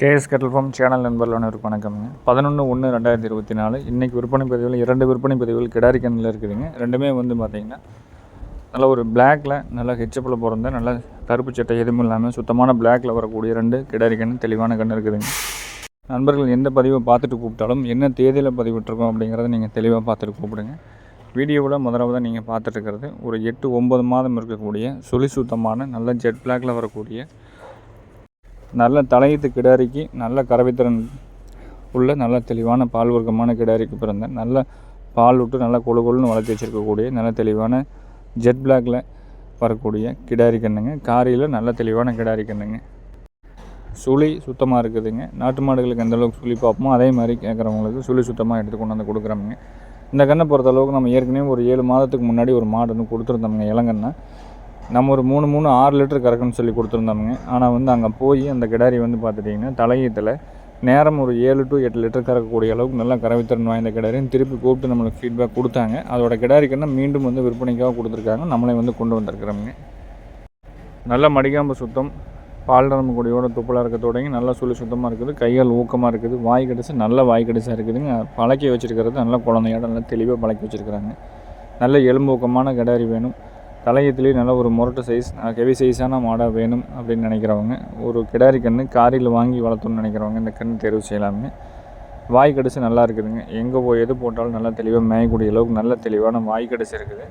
KS கட்டல் form channel நண்பர்கள் ஒரு வணக்கம்ங்க. பதினொன்று ஒன்று ரெண்டாயிரத்தி இருபத்தி நாலு. இன்றைக்கி விற்பனை பதிவுகள் இரண்டு விற்பனை பதிவுகள் கிடாரி கண்ணில் இருக்குதுங்க. ரெண்டுமே வந்து பார்த்திங்கன்னா நல்ல ஒரு பிளாக்ல நல்லா ஹெச்சப்பில் பிறந்த நல்ல கருப்பு சட்டை எதுவும் இல்லாமல் சுத்தமான பிளாக்ல வரக்கூடிய ரெண்டு கிடாரி கண் தெளிவான கண் இருக்குதுங்க. நண்பர்கள் எந்த பதிவை பார்த்துட்டு கூப்பிட்டாலும் என்ன தேதியில் பதிவிட்டிருக்கோம் அப்படிங்கிறத நீங்கள் தெளிவாக பார்த்துட்டு கூப்பிடுங்க. வீடியோவில் முதலாவதாக நீங்கள் பார்த்துட்டு இருக்கிறது ஒரு எட்டு ஒம்பது மாதம் இருக்கக்கூடிய சுழி சுத்தமான நல்ல ஜெட் பிளாக்ல வரக்கூடிய நல்ல தலையீத்து கிடாரிக்கு நல்ல கறவைத்திறன் உள்ள நல்ல தெளிவான பால் வர்க்கமான கிடாரிக்கு பிறந்த நல்ல பால் விட்டு நல்லா கொழு கொழுன்னு வளர்த்தி வச்சுருக்கக்கூடிய நல்ல தெளிவான ஜெட் பிளாக்ல வரக்கூடிய கிடாரி கண்ணுங்க. காரியில் நல்ல தெளிவான கிடாரி கண்ணுங்க. சுழி சுத்தமாக இருக்குதுங்க. நாட்டு மாடுகளுக்கு எந்த அளவுக்கு சுழி பார்ப்போமோ அதே மாதிரி கேட்குறவங்களுக்கு சுழி சுத்தமாக எடுத்து கொண்டு வந்து கொடுக்குறோமுங்க. இந்த கண்ணை பொறுத்த அளவுக்கு நம்ம ஏற்கனவே ஒரு ஏழு மாதத்துக்கு முன்னாடி ஒரு மாடு ஒன்று கொடுத்துருந்தோம்ங்க இளங்கண்ணை. நம்ம ஒரு மூணு மூணு ஆறு லிட்டர் கறக்குன்னு சொல்லி கொடுத்துருந்தோமுங்க. ஆனால் வந்து அங்கே போய் அந்த கிடாரி வந்து பார்த்துட்டிங்கன்னா தலையீத்தில் நேரம் ஒரு ஏழு டு எட்டு லிட்டர் கறக்கக்கூடிய அளவுக்கு நல்லா கறவைத்திறன் வாய்ந்த கிடாரின்னு திருப்பி கூப்பிட்டு நம்மளுக்கு ஃபீட்பேக் கொடுத்தாங்க. அதோட கிடாரிக்குன்னா மீண்டும் வந்து விற்பனைக்காக கொடுத்துருக்காங்க. நம்மளே வந்து கொண்டு வந்திருக்கிறோமுங்க. நல்ல மடிகாம்பு சுத்தம் பால் நரம்பு கொடியோட துப்பலாக இருக்க தொடங்கி நல்லா சுழி சுத்தமாக இருக்குது. கைகள் ஊக்கமாக இருக்குது. வாய் கடிச்சு நல்ல வாய் கடிசாக இருக்குதுங்க. பழக்கி வச்சுருக்கிறது நல்லா குழந்தையோட நல்லா தெளிவாக பழக்கி வச்சுருக்கிறாங்க. நல்ல எலும்பு ஊக்கமான கிடாரி வேணும். தலையத்துலேயே நல்ல ஒரு முரட்டு சைஸ் ஹெவி சைஸான மாடாக வேணும் அப்படின்னு நினைக்கிறவங்க ஒரு கிடாரி கன்று காரியில் வாங்கி வளர்த்தணும்னு நினைக்கிறவங்க இந்த கன்று தேர்வு செய்யலாமுங்க வாய் கடிச்சு நல்லா இருக்குதுங்க. எங்கே போய் எது போட்டாலும் நல்லா தெளிவாக மேயக்கூடிய அளவுக்கு நல்ல தெளிவான வாய் கடிச்சு இருக்குது.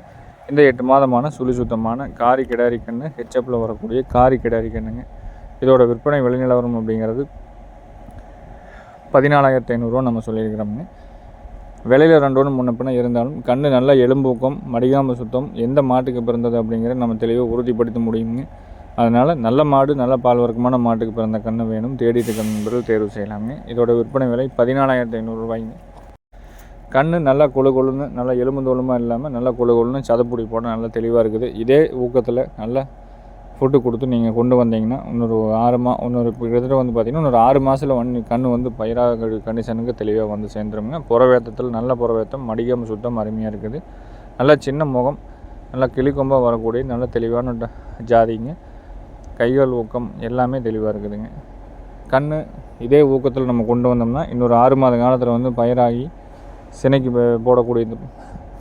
இந்த எட்டு மாதமான சுழி சுத்தமான காரி கிடாரி கன்று ஹெச்அப்பில் வரக்கூடிய காரி கிடாரி கன்றுங்க இதோட விற்பனை விளைநிலவரம் அப்படிங்கிறது பதினாலாயிரத்தி ஐநூறுரூவா நம்ம சொல்லியிருக்கிறோம்ங்க. விலையில் ரெண்டு ஒன்று முன்ன பின்ன இருந்தாலும் கண் நல்லா எலும்பூக்கம் மடிகாம சுத்தம் எந்த மாட்டுக்கு பிறந்தது அப்படிங்கிறத நம்ம தெளிவாக உறுதிப்படுத்த முடியுங்க அதனால் நல்ல மாடு நல்ல பால் வர்க்கமான மாட்டுக்கு பிறந்த கன்று வேணும். தேடிட்டு கன்று தேர்வு செய்யலாங்க இதோட விற்பனை விலை பதினாலாயிரத்தி ஐநூறுரூவாய்ங்க கண் நல்லா கொழு கொழுன்னு நல்லா எலும்பு தோலுமாக இல்லாமல் நல்லா கொழு கொழுன்னு சதப்புடி போட நல்லா தெளிவாக இருக்குது. இதே ஊக்கத்தில் நல்ல ஃபுட்டு கொடுத்து நீங்கள் கொண்டு வந்தீங்கன்னா இன்னொரு ஆறு மா இன்னொரு கிட்டத்தட்ட வந்து பார்த்திங்கன்னா இன்னொரு ஆறு மாதத்தில் வந்து கண் வந்து பயிராக கண்டிஷனுக்கு தெளிவாக வந்து சேர்ந்துருங்க புறவேத்தத்தில் நல்ல புறவேத்தம் மடிகம் சுத்தம் அருமையாக இருக்குது. நல்லா சின்ன முகம் நல்லா கிளிக்கொம்பாக வரக்கூடிய நல்ல தெளிவான ஜாதிங்க. கைகள் ஊக்கம் எல்லாமே தெளிவாக இருக்குதுங்க. கண் இதே ஊக்கத்தில் நம்ம கொண்டு வந்தோம்னா இன்னொரு ஆறு மாத காலத்தில் வந்து பயிராகி சினைக்கு போடக்கூடிய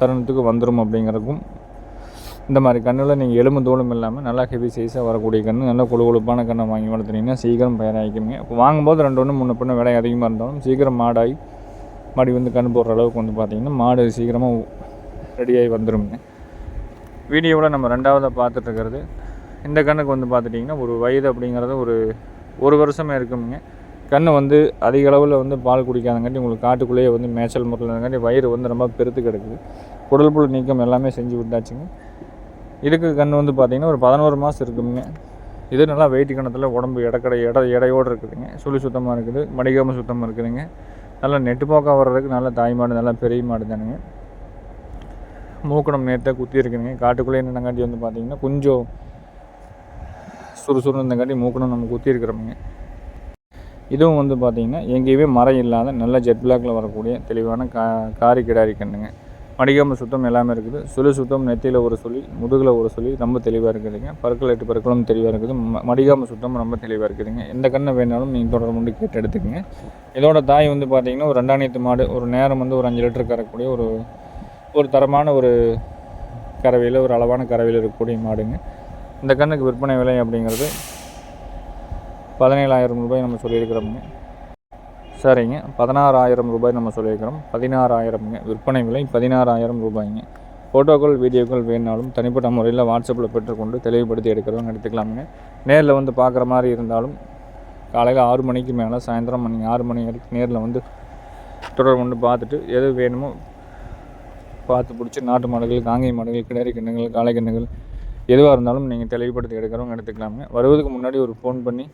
தருணத்துக்கு வந்துடும் அப்படிங்கிறதுக்கும் இந்த மாதிரி கண்ணில் நீங்கள் எலும்பு தோலும் இல்லாமல் நல்லா ஹெவி சைஸாக வரக்கூடிய கன்று நல்லா கொழு கொழுப்பான கண்ணை வாங்கி வளர்த்துனீங்கன்னா சீக்கிரம் பயிராகிக்குங்க இப்போ வாங்கும்போது ரெண்டு ஒன்று முன்ன பின்ன விலை அதிகமாக இருந்தாலும் சீக்கிரம் மாடாகி மாடி வந்து கண் போடுற அளவுக்கு வந்து பார்த்திங்கன்னா மாடு சீக்கிரமாக ரெடியாகி வந்துருங்க. வீடியோவில் நம்ம ரெண்டாவதாக பார்த்துட்ருக்கிறது இந்த கண்ணுக்கு வந்து பார்த்துட்டிங்கன்னா ஒரு வயது அப்படிங்கிறது ஒரு ஒரு வருஷமே இருக்குங்க. கண் வந்து அதிக அளவில் வந்து பால் குடிக்காதங்காட்டி உங்களுக்கு காட்டுக்குள்ளேயே வந்து மேய்ச்சல் இருந்தங்காட்டி வயிறு வந்து ரொம்ப பெருத்து கிடக்குது. குடல் புழு நீக்கம் எல்லாமே செஞ்சு விட்டாச்சுங்க. இதுக்கு கன்று வந்து பார்த்திங்கன்னா ஒரு பதினோரு மாதம் இருக்குங்க. இது நல்லா வெயிட் கணத்தில் உடம்பு இடக்கடை எடை எடையோடு இருக்குதுங்க. சுழி சுத்தமாக இருக்குது மடிக்காமல் சுத்தமாக இருக்குதுங்க. நல்லா நெட்டு போக்காக வர்றதுக்கு நல்ல தாய் மாடு நல்லா பெரிய மாடு தானுங்க. மூக்கணம் நேர்த்தாக குத்தி இருக்குதுங்க. காட்டுக்குள்ளே என்னங்காட்டி வந்து பார்த்திங்கன்னா கொஞ்சம் சுறுசுறுன்னு இருந்தங்காட்டி மூக்கணம் நம்ம குத்தி இருக்கிறோமுங்க. இதுவும் வந்து பார்த்திங்கன்னா எங்கேயுமே மரம் இல்லாத நல்ல ஜெட் பிளாக்கில் வரக்கூடிய தெளிவான கா காரி கிடாரி கண்ணுங்க. மடிக்காமல் சுத்தம் எல்லாமே இருக்குது. சுழி சுத்தம் நெத்தியில் ஒரு சொல்லி முதுகில் ஒரு சொல்லி ரொம்ப தெளிவாக இருக்குதுங்க. பற்கள் எட்டு பற்களும் தெளிவாக இருக்குது. ம- மடிகாம சுத்தம் ரொம்ப தெளிவாக இருக்குதுங்க. எந்த கண்ணை வேணாலும் நீங்கள் தொடர்பு கொண்டு கேட்டு எடுத்துக்கங்க. இதோட தாய் வந்து பார்த்தீங்கன்னா ஒரு ரெண்டாணியத்து மாடு ஒரு நேரம் வந்து ஒரு அஞ்சு லிட்டர் கறக்கக்கூடிய ஒரு ஒரு தரமான ஒரு கறவையில் ஒரு அளவான கறவையில் இருக்கக்கூடிய மாடுங்க. இந்த கண்ணுக்கு விற்பனை விலை அப்படிங்கிறது பதினேழாயிரம் ரூபாய் நம்ம சொல்லியிருக்கிறோமுங்க. சரிங்க. பதினாறாயிரம் ரூபாய் நம்ம சொல்லியிருக்கிறோம். பதினாறாயிரம்ங்க. விற்பனை விலை பதினாறாயிரம் ரூபாய்ங்க. ஃபோட்டோக்கள் வீடியோக்கள் வேணாலும் தனிப்பட்ட முறையில் வாட்ஸ்அப்பில் பெற்றுக்கொண்டு தெளிவுபடுத்தி எடுக்கிறவங்க எடுத்துக்கலாமுங்க. நேரில் வந்து பார்க்குற மாதிரி இருந்தாலும் காலையில் ஆறு மணிக்கு மேலே சாயந்தரம் மணி ஆறு மணி வரைக்கும் நேரில் வந்து தொடர்பு கொண்டு பார்த்துட்டு எது வேணுமோ பார்த்து பிடிச்சி நாட்டு மாடுகள் காங்கை மாடுகள் கிணறு கிண்ணங்கள் காளை கிண்ணங்கள் எதுவாக இருந்தாலும் நீங்கள் தெளிவுபடுத்தி எடுக்கிறவங்க எடுத்துக்கலாமுங்க. வருவதுக்கு முன்னாடி ஒரு ஃபோன் பண்ணி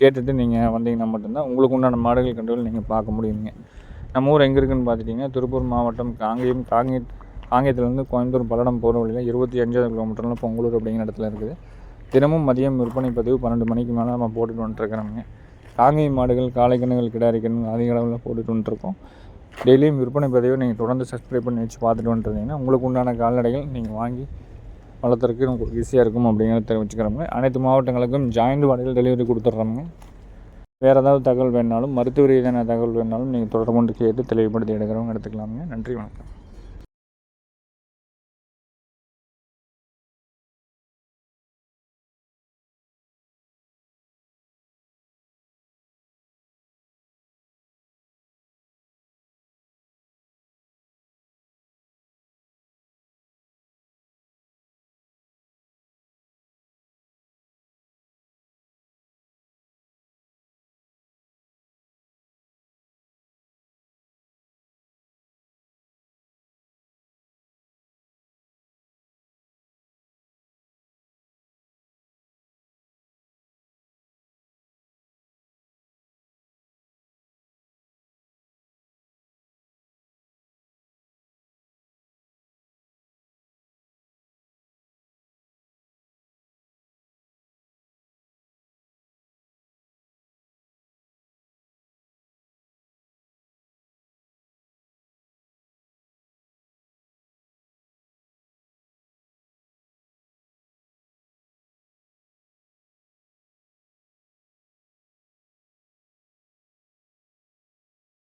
கேட்டுட்டு நீங்கள் வந்தீங்கன்னா மட்டும்தான் உங்களுக்கு உண்டான மாடுகள் கண்டுகள் நீங்கள் பார்க்க முடியுங்க. நம்ம ஊர் எங்கே இருக்குன்னு பார்த்துட்டிங்கன்னா திருப்பூர் மாவட்டம் காங்கேயம் காங்கே காங்கேயத்துலேருந்து கோயம்புத்தூர் பல்லடம் போகிற வழியில் இருபத்தி அஞ்சாவது கிலோமீட்டரில் பொங்கலூர் அப்படிங்கிற இடத்துல இருக்குது. தினமும் மதியம் விற்பனை பதிவு பன்னெண்டு மணிக்கு மேலே நம்ம போட்டுட்டு வந்துட்டுருக்குறோங்க காங்கேயம் மாடுகள் காலை கண்ணுகள் கிடாரி கண்ணுகள் அதிக அளவில் போட்டுட்டு வந்துட்டுருக்கோம் டெய்லியும் விற்பனை பதிவை நீங்கள் தொடர்ந்து சப்ஸ்கிரைப் பண்ணி வச்சு பார்த்துட்டு வந்துருந்தீங்கன்னா உங்களுக்கு உண்டான கால்நடைகள் நீங்கள் வாங்கி வளர்த்துறதுக்கு நமக்கு ஈஸியாக இருக்கும் அப்படிங்கிறத தெரிவிச்சுக்கிறோங்க அனைத்து மாவட்டங்களுக்கும் ஜாயிண்ட் வாடகையில் டெலிவரி கொடுத்துட்றோங்க. வேறு ஏதாவது தகவல் வேணாலும் மருத்துவ ரீதியான தகவல் வேணாலும் நீங்கள் தொடர்பு கொண்டு கேட்டு தெளிவுபடுத்தி எடுக்கிறவங்க எடுத்துக்கலாமுங்க நன்றி வணக்கம்.